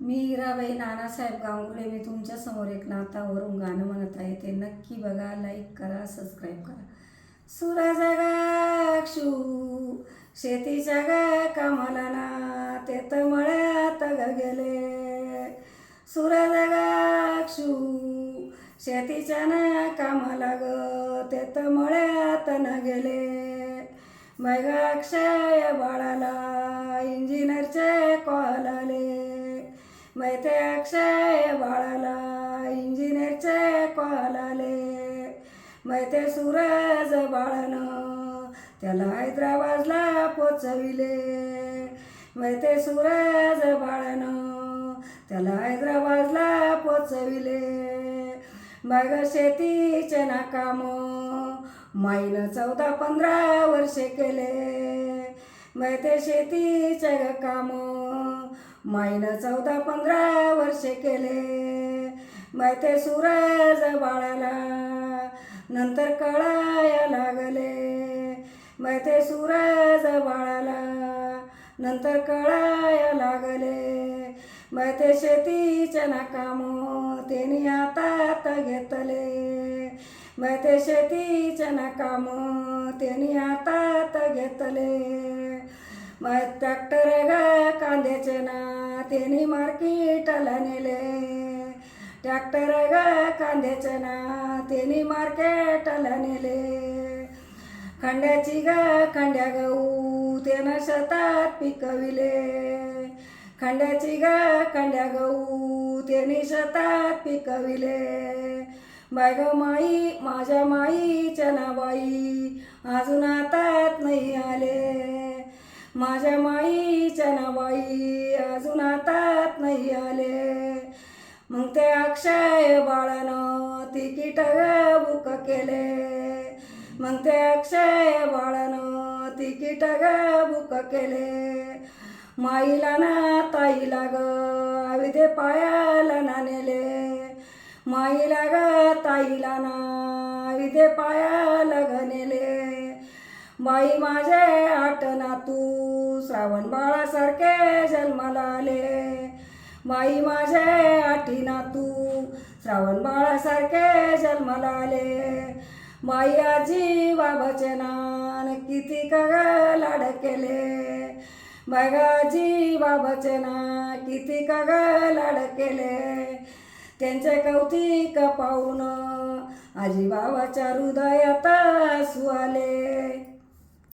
मी हिराबाई नानासाहेब गांगुले मी तुमच्यासमोर एक नातावरून गाणं म्हणत आहे. ते नक्की बघा लाईक करा सबस्क्राईब करा. सूरज गाक्षू शेतीच्या गा कामाला ना ते तर मळ्यात ग गेले. सूरज गाक्षू शेतीच्या ना कामाला ग ते तर मळ्यात न गेले. मग अक्षय बाळाला मै अक्षय बाळाला इंजिनियरचे कॉल आले मै सूरज बाळानं त्याला हैदराबादला पोचविले. मै ते सूरज बाळानं त्याला हैदराबादला पोचविले. मग शेतीचे नाकाम माईनं चौदा पंधरा वर्षे केले. ते शेतीचे काम. माईनं चौदा पंधरा वर्षे केले. मै ते सूरज बाळाला नंतर कळाया लागले. मै ते सूरज बाळाला नंतर कळाया लागले. मै ते शेतीचे ना काम आता आता घेतले. मै ते शेतीचे ना काम त्यांनी हातात घेतले. मग ट्रॅक्टर ग कांद्याचे ना त्यांनी मार्केटला नेले. ट्रॅक्टर ग कांद्याचे ना त्यांनी मार्केटला नेले. खंड्याची ग खंड्या गहू त्यानं शेतात पिकविले. खंड्याची ग खंड्या गहू त्यांनी शेतात पिकविले. बाय ग माई माझ्या माईच्या नाबाई अजून हातात नाही आले. माझ्या माईच्या नाबाई अजून हातात नाही आले. मग ते अक्षय बाळानं तिकीट बुक केले. मग ते अक्षय बाळानं तिकीट बुक केले. माईला ना ताईला ग अविधे पायाला ना माईला ग ताईला ना अविदे पाया ग बाई माझे आठ नातू श्रावण बाळासारखे जन्माला आले. बाई माझे आठीना नातू श्रावण बाळासारखे जन्माला आले. माई आजी बाबाचे नान किती का लाड केले. बागाजी आजी बाबाचे ना किती का लाड केले. त्यांचे कौतिक पाहून आजी बाबाच्या हृदयात सुआले